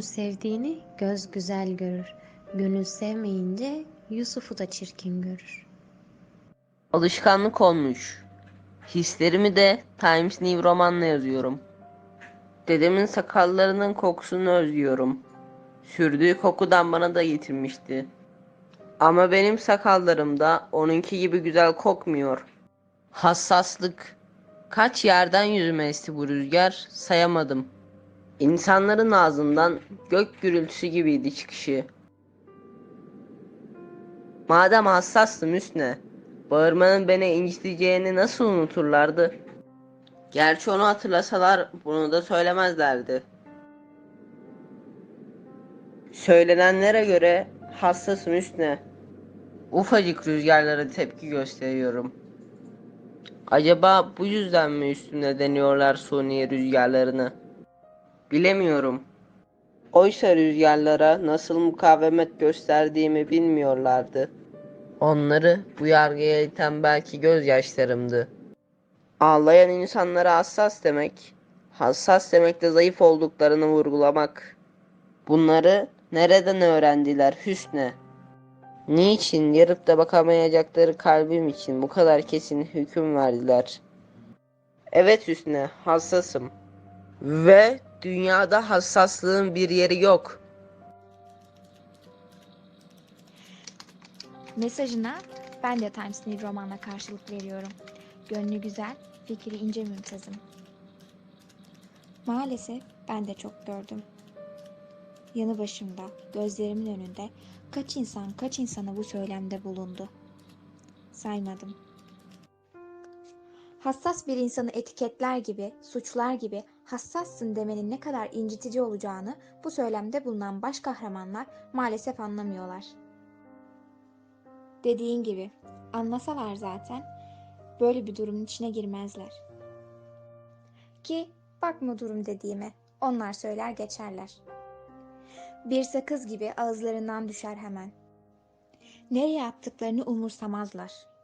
sevdiğini göz güzel görür. Gönül sevmeyince Yusuf'u da çirkin görür. Alışkanlık olmuş. Hislerimi de Times New Roman'la yazıyorum. Dedemin sakallarının kokusunu özlüyorum. Sürdüğü kokudan bana da getirmişti. Ama benim sakallarım da onunki gibi güzel kokmuyor. Hassaslık. Kaç yerden yüzüme esti bu rüzgar sayamadım. İnsanların ağzından gök gürültüsü gibiydi çıkışı. Madem hassastım Hüsnü, bağırmanın beni inciteceğini nasıl unuturlardı? Gerçi onu hatırlasalar bunu da söylemezlerdi. Söylenenlere göre hassasım Hüsnü. Ufacık rüzgarlara tepki gösteriyorum. Acaba bu yüzden mi üstüne deniyorlar suni rüzgarlarını? Bilemiyorum. Oysa rüzgarlara nasıl mukavemet gösterdiğimi bilmiyorlardı. Onları bu yargıya iten belki gözyaşlarımdı. Ağlayan insanlara hassas demek, hassas demek de zayıf olduklarını vurgulamak. Bunları nereden öğrendiler Hüsnü? Niçin yarıp da bakamayacakları kalbim için bu kadar kesin hüküm verdiler? Evet Hüsnü, hassasım. Ve dünyada hassaslığın bir yeri yok. Mesajına ben de Times New Roman'la karşılık veriyorum. Gönlü güzel, fikri ince mümtazım. Maalesef ben de çok gördüm. Yanı başımda, gözlerimin önünde kaç insan kaç insana bu söylemde bulundu. Saymadım. Hassas bir insanı etiketler gibi, suçlar gibi hassassın demenin ne kadar incitici olacağını bu söylemde bulunan baş kahramanlar maalesef anlamıyorlar. Dediğin gibi anlasalar zaten böyle bir durumun içine girmezler. Ki bakma durum dediğime onlar söyler geçerler. Bir sakız gibi ağızlarından düşer hemen. Nereye attıklarını umursamazlar.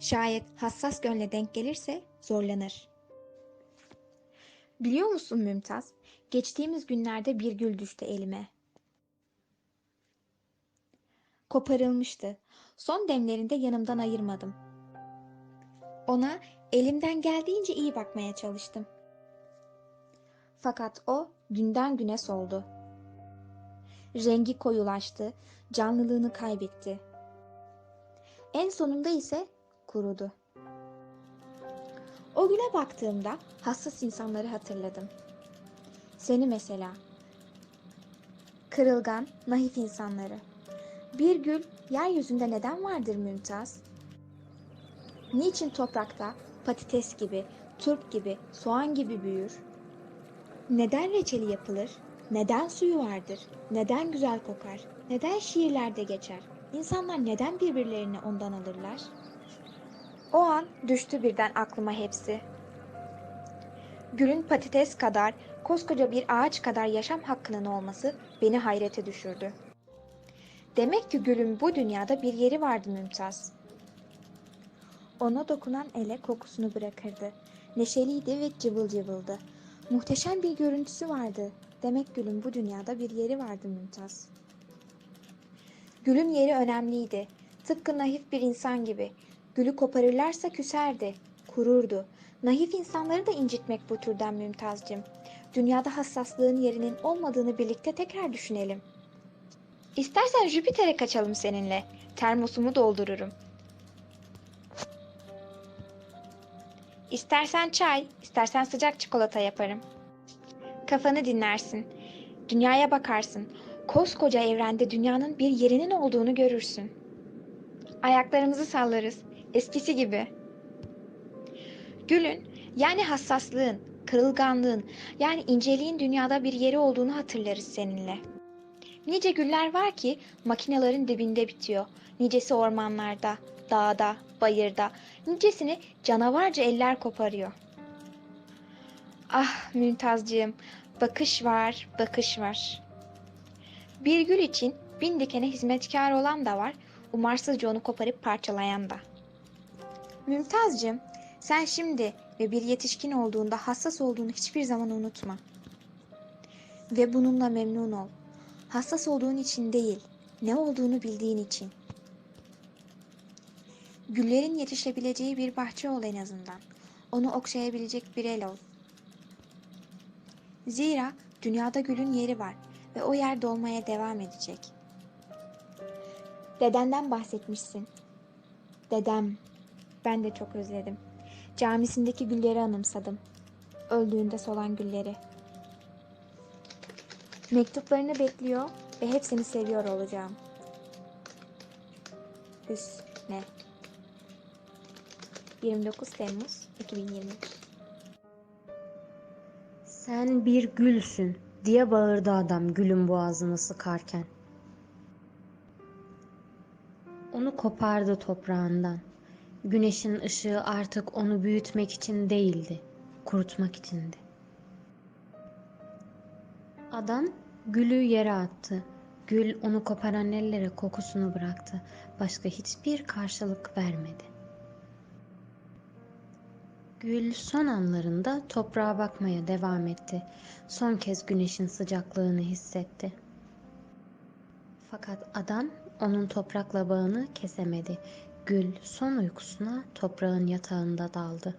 Şayet hassas gönle denk gelirse zorlanır. Biliyor musun Mümtaz? Geçtiğimiz günlerde bir gül düştü elime. Koparılmıştı. Son demlerinde yanımdan ayırmadım. Ona elimden geldiğince iyi bakmaya çalıştım. Fakat o günden güne soldu. Rengi koyulaştı, canlılığını kaybetti. En sonunda ise kurudu. O güne baktığımda hassas insanları hatırladım. Seni mesela. Kırılgan, naif insanları. Bir gül yeryüzünde neden vardır Mümtaz? Niçin toprakta patates gibi, turp gibi, soğan gibi büyür? Neden reçeli yapılır? Neden suyu vardır? Neden güzel kokar? Neden şiirlerde geçer? İnsanlar neden birbirlerini ondan alırlar? O an düştü birden aklıma hepsi. Gülün patates kadar, koskoca bir ağaç kadar yaşam hakkının olması beni hayrete düşürdü. Demek ki gülün bu dünyada bir yeri vardı Mümtaz. Ona dokunan ele kokusunu bırakırdı. Neşeliydi ve cıvıl cıvıldı. Muhteşem bir görüntüsü vardı. Demek gülün bu dünyada bir yeri vardı Mümtaz. Gülün yeri önemliydi. Tıpkı naif bir insan gibi. Gülü koparırlarsa küserdi, kururdu. Naif insanları da incitmek bu türden Mümtazcığım. Dünyada hassaslığın yerinin olmadığını birlikte tekrar düşünelim. İstersen Jüpiter'e kaçalım seninle. Termosumu doldururum. İstersen çay, istersen sıcak çikolata yaparım. Kafanı dinlersin. Dünyaya bakarsın. Koskoca evrende dünyanın bir yerinin olduğunu görürsün. Ayaklarımızı sallarız. Eskisi gibi. Gülün, yani hassaslığın, kırılganlığın, yani inceliğin dünyada bir yeri olduğunu hatırlarız seninle. Nice güller var ki makinelerin dibinde bitiyor. Nicesi ormanlarda, dağda, bayırda. Nicesini canavarca eller koparıyor. Ah Mümtazcığım, bakış var, bakış var. Bir gül için bin dikene hizmetkar olan da var, umarsızca onu koparıp parçalayan da. Mümtazcığım, sen şimdi ve bir yetişkin olduğunda hassas olduğunu hiçbir zaman unutma. Ve bununla memnun ol. Hassas olduğun için değil, ne olduğunu bildiğin için. Güllerin yetişebileceği bir bahçe ol en azından. Onu okşayabilecek bir el ol. Zira dünyada gülün yeri var ve o yer dolmaya devam edecek. Dedenden bahsetmişsin. Dedem. Ben de çok özledim. Camisindeki gülleri anımsadım. Öldüğünde solan gülleri. Mektuplarını bekliyor ve hepsini seviyor olacağım. Hüsne. 29 Temmuz 2023 Sen bir gülsün diye bağırdı adam gülün boğazını sıkarken. Onu kopardı toprağından. Güneşin ışığı artık onu büyütmek için değildi, kurutmak içindi. Adam gülü yere attı. Gül onu koparan ellere kokusunu bıraktı. Başka hiçbir karşılık vermedi. Gül son anlarında toprağa bakmaya devam etti. Son kez güneşin sıcaklığını hissetti. Fakat adam onun toprakla bağını kesemedi. Gül son uykusuna toprağın yatağında daldı.